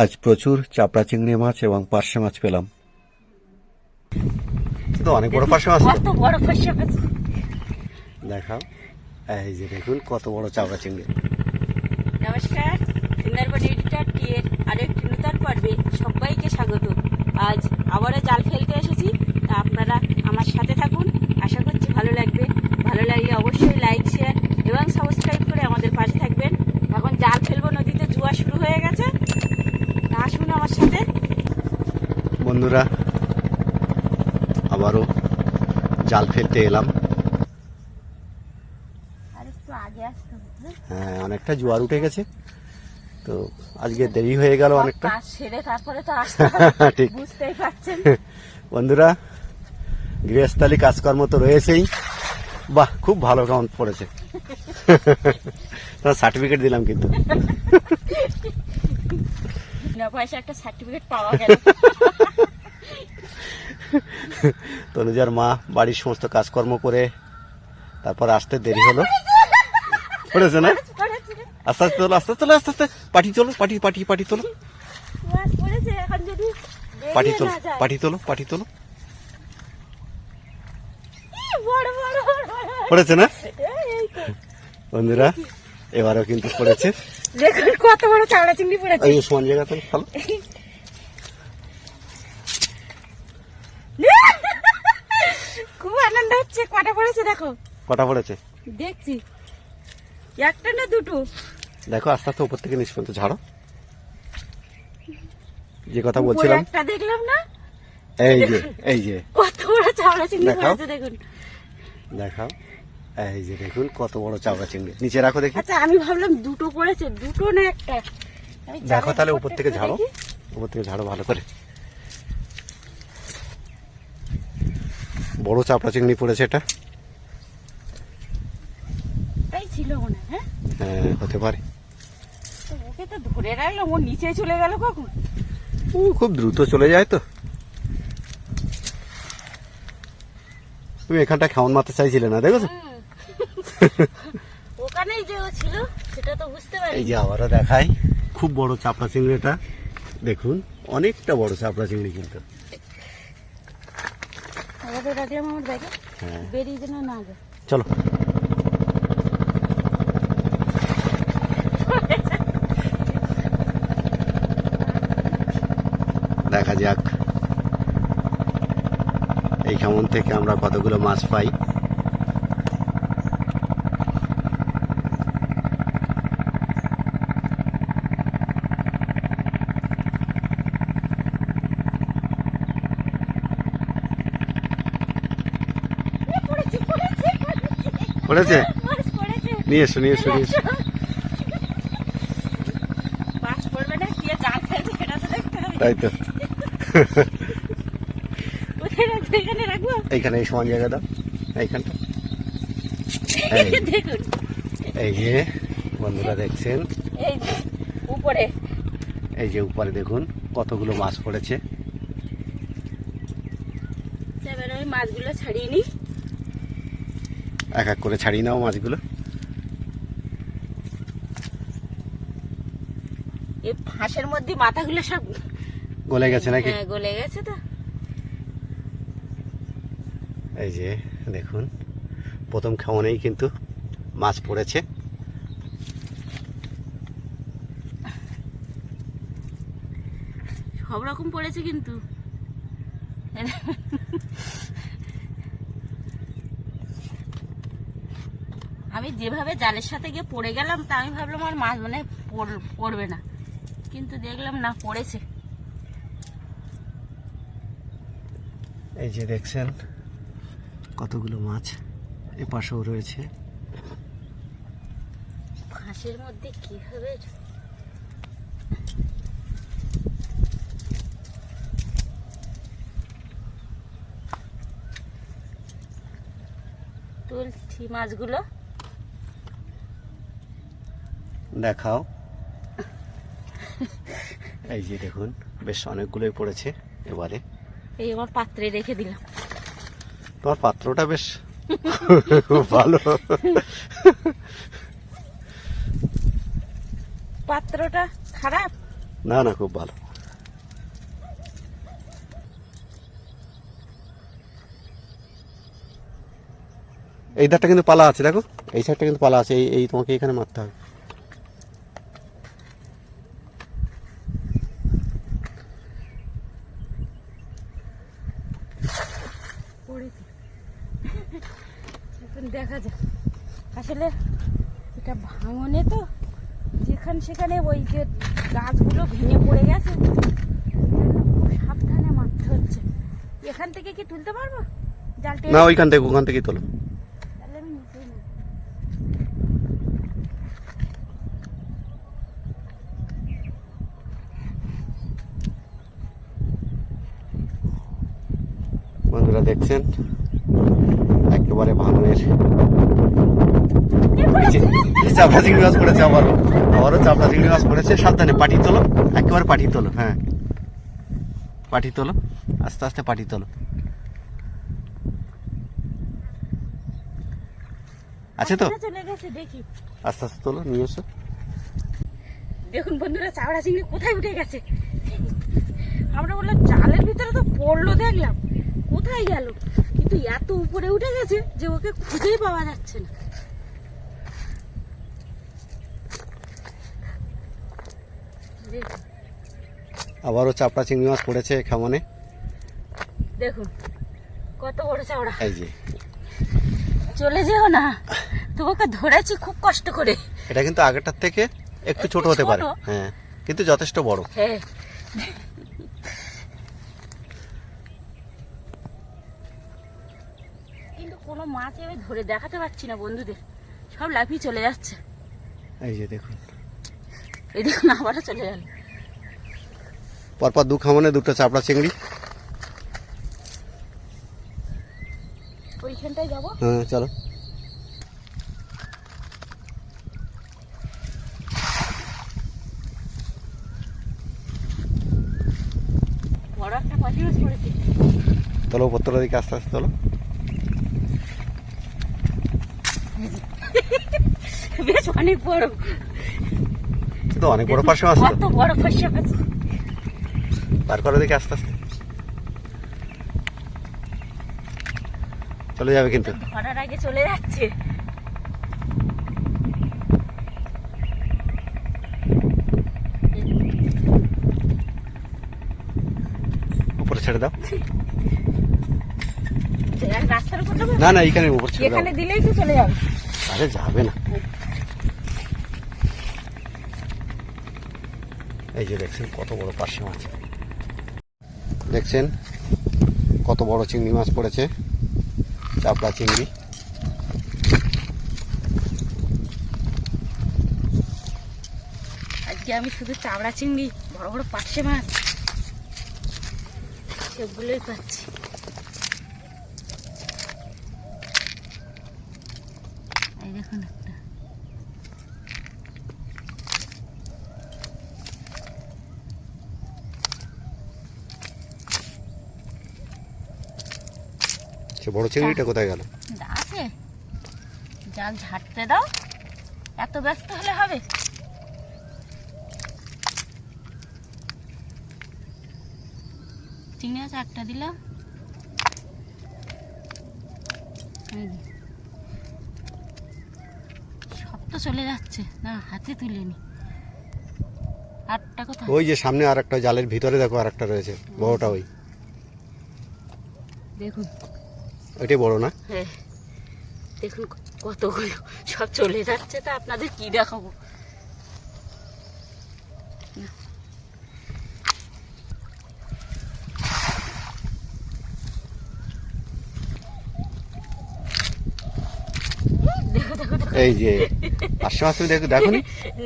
আজ প্রচুর চাপড়া চিংড়ি মাছ এবং পার্শে মাছ পেলাম। তো অনেক বড় পার্শে মাছ কত বড় ফাঁসে মাছ? দেখাও। এই যে দেখুন কত বড় চাপড়া চিংড়ি। নমস্কার সুন্দরবন এডিটর টি এর আরেকটি নতুন পর্বে সবাইকে স্বাগত। আজ আবারও জাল ফেলতে এসেছি তা আপনারা আমার সাথে থাকুন। আশা করছি ভালো লাগবে। ভালো লাগলে অবশ্যই লাইক শেয়ার এবং সাবস্ক্রাইব করে আমাদের পাশে থাকবেন। এখন জাল ফেলব নদীতে জুয়া শুরু হয়ে গেছে। আসুন আমার সাথে। বন্ধুরা আবারও জাল ফেলতে এলাম। হবে হ্যাঁ? অনেকটা জোয়ার উঠে গেছে। তো আজকে দেরি হয়ে গেল অনেকটা। সেরে তারপরে তো ঠিক। বুঝতেই পারছেন। বন্ধুরা গৃহস্থালী কাজকর্ম তো রয়েছেই। বাহ খুব ভালো কাউন্ট পড়েছে। সার্টিফিকেট দিলাম কিন্তু। বিনা পয়সা একটা সার্টিফিকেট পাওয়া গেল। তনুজার মা বাড়ির সমস্ত কাজকর্ম করে তারপর আসতে দেরি হলো। পড়েছে না? আস্তে আস্তে তোলো আস্তে তোলো আস্তে আস্তে। পাটি তোলো পাটি পাটি পাটি তোলো। পাটি বেরিয়ে তোলো পাটি তোলো পাটি তোলো। পড়েছে না? বন্ধুরা এবারও কিন্তু পড়েছে। দেখুন কত বড় চাওড়া চিংড়ি পড়েছে? এই সমান জায়গা খুব আনন্দ হচ্ছে কটা পড়েছে দেখো? কটা পড়েছে? দেখছি। একটা না দুটো? দেখো আস্তে আস্তে উপর থেকে নিচ পর্যন্ত ঝাড়ো। যে কথা বলছিলাম। একটা দেখলাম না? এই যে এই যে। কত বড় চাওড়া চিংড়ি পড়েছে দেখুন। দেখাও। এই যে দেখুন কত বড় চাপড়া চিংড়ি। নিচে রাখো দেখি। আচ্ছা আমি ভাবলাম দুটো পড়েছে দুটো না একটা? দেখো তাহলে উপর থেকে ঝাড়ো। উপর থেকে ঝাড়ো ভালো করে। বড় চাপড়া চিংড়ি পড়েছে এটা। তাই ছিল মনে হ্যাঁ হ্যাঁ? হতে পারে। তো ওকে তো ধরে রাখলাম ও নিচে চলে গেল কখন? ও খুব দ্রুত চলে যায় তো। তুমি এখানটা কেমন মারতে চাইছিলে না দেখেছ। ওখানেই যে ও ছিল সেটা তো বুঝতে পারি এই যে আবারও দেখাই খুব বড় চাপড়া চিংড়িটা। দেখুন অনেকটা বড় চাপড়া চিংড়ি কিন্তু। হ্যাঁ। বেরিয়ে যেন না চলো। দেখা যাক। এই কেমন থেকে আমরা কতগুলো মাছ পাই এ, পড়েছে পড়েছে পড়েছে? নিয়ে এসো নিয়ে এসো নিয়ে এসো। তাই তো। এইখানে এই সমান জায়গা দাও। এইখানটা। এই। দেখুন। যে বন্ধুরা দেখছেন? এই যে, উপরে। এই যে উপরে দেখুন কতগুলো মাছ পড়েছে। মাছগুলো ছাড়িয়ে নিই। এক এক করে ছাড়িয়ে নাও মাছগুলো। এই ফাঁসের মধ্যে মাথাগুলো সব গলে গেছে নাকি? হ্যাঁ, গলে গেছে তো। এই যে দেখুন প্রথম খাওয়ানেই কিন্তু মাছ পড়েছে। সব রকম পড়েছে কিন্তু। আমি যেভাবে জালের সাথে গিয়ে পড়ে গেলাম তা আমি ভাবলাম আর মাছ মানে পড়- পড়বে না। কিন্তু দেখলাম না পড়েছে। এই যে দেখছেন কতগুলো মাছ এ পাশেও রয়েছে। ফাঁসের মধ্যে কীভাবে তুলছি মাছগুলো? দেখাও। এই যে দেখুন বেশ অনেকগুলোই পড়েছে এবারে। এই আমার পাত্রে রেখে দিলাম। তোমার পাত্রটা বেশ ভালো। পাত্রটা খারাপ? না না খুব ভালো। এই ধারটা কিন্তু পালা আছে দেখো। এই সাইডটা কিন্তু পালা আছে এই এই তোমাকে এখানে মারতে হবে পড়েছে এখন দেখা যাক। আসলে এটা ভাঙনে তো যেখানে সেখানে ওই যে গাছগুলো ভেঙে পড়ে গেছে খুব সাবধানে মারতে হচ্ছে। এখান থেকে কি তুলতে পারব? না ওইখান থেকে ওখান থেকেই তোলো। বন্ধুরা দেখছেন? একেবারে ভাঙনের চাপড়া চিংড়ি মাছ পড়েছে আবারও আবারও চাপড়া চিংড়ি মাছ পড়েছে সাবধানে পাটি তোলো একেবারে পাটি তোলো হ্যাঁ। পাটি তোলো আস্তে আস্তে পাটি তোলো। আছে তো? আস্তে আস্তে তোলো নিয়ে এসো। দেখুন বন্ধুরা চাওড়া চিংড়ি কোথায় উঠে গেছে? আমরা বললাম জালের ভিতরে তো পড়ল দেখলাম। কোথায় গেল? কিন্তু এত উপরে উঠে গেছে যে ওকে খুঁজেই পাওয়া যাচ্ছে না। আবারও চাপড়া চিংড়ি মাছ পড়েছে খামনে। দেখুন কত বড় চাওড়া এই যে। চলে যেও না। তোমাকে ধরেছি খুব কষ্ট করে। এটা কিন্তু আগেরটার থেকে একটু ছোট হতে পারে। হ্যাঁ কিন্তু যথেষ্ট বড়। হ্যাঁ কিন্তু কোনো মাছ আমি ধরে দেখাতে পারছি না বন্ধুদের। সব লাফিয়ে চলে যাচ্ছে। এই যে দেখুন। এই দেখুন আবারও চলে গেল পরপর দু খামনে দুটো চাপড়া চিংড়ি। ওইখানটায় যাব? হ্যাঁ চলো। বড় একটা পড়েছে তোলো উপরতলা দিকে আস্তে আস্তে তোলো বেশ অনেক বড়। তো অনেক বড় পাশে তো। কত বড় ফসা মাছ বার করো দিকে আস্তে আস্তে। চলে যাবে কিন্তু। ধরার আগে চলে যাচ্ছে। উপরে ছেড়ে দাও? না না এইখানে উপর ছেড়ে দাও। এখানে দিলেই তো চলে যাবে। আরে যাবে না। এই যে দেখছেন কত বড় পার্শে মাছ। দেখছেন কত বড় চিংড়ি মাছ পড়েছে, চাপড়া চিংড়ি। আজকে আমি শুধু চাবড়া চিংড়ি, বড় বড় পার্শে মাছ। সেগুলোই পাচ্ছি। দেখুন। সে বড় চিংড়িটা কোথায় গেল? আছে। জাল ঝাড়তে দাও। এত ব্যস্ত হলে হবে। চিংড়ি মাছ একটা দিলাম। সব তো চলে যাচ্ছে। না হাতে তুলে নি আটটা কোথায়? ওই যে সামনে আর একটা জালের ভিতরে দেখো আর একটা রয়েছে। বড়টা ওই। দেখুন। ওইটাই বড় না? হ্যাঁ। দেখুন কতগুলো সব চলে যাচ্ছে তা আপনাদের কি দেখাবো? দেখো দেখো দেখো। এই যে পার্শে মাছ তুমি দেখো দেখো নি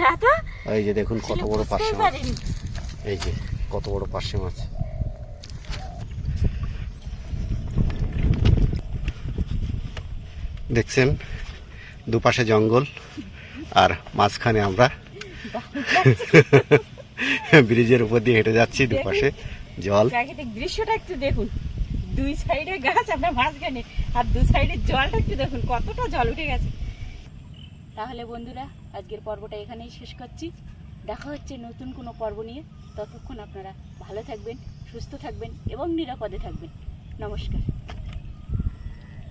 না তো? এই যে দেখুন কত বড় বুঝতেই মাছ এই যে কত বড় পার্শে মাছ দেখছেন, দুপাশে জঙ্গল, আর মাঝখানে আমরা ব্রিজের উপর দিয়ে হেঁটে যাচ্ছি, দুপাশে জল। দৃশ্যটা একটু দেখুন। দুই সাইডে গাছ, আমরা মাঝখানে, আর দু সাইডে জলটা একটু দেখুন, কতটা জল উঠে গেছে। তাহলে বন্ধুরা, আজকের পর্বটা এখানেই শেষ করছি। দেখা হচ্ছে নতুন কোনো পর্ব নিয়ে। ততক্ষণ আপনারা ভালো থাকবেন, সুস্থ থাকবেন এবং নিরাপদে থাকবেন। নমস্কার।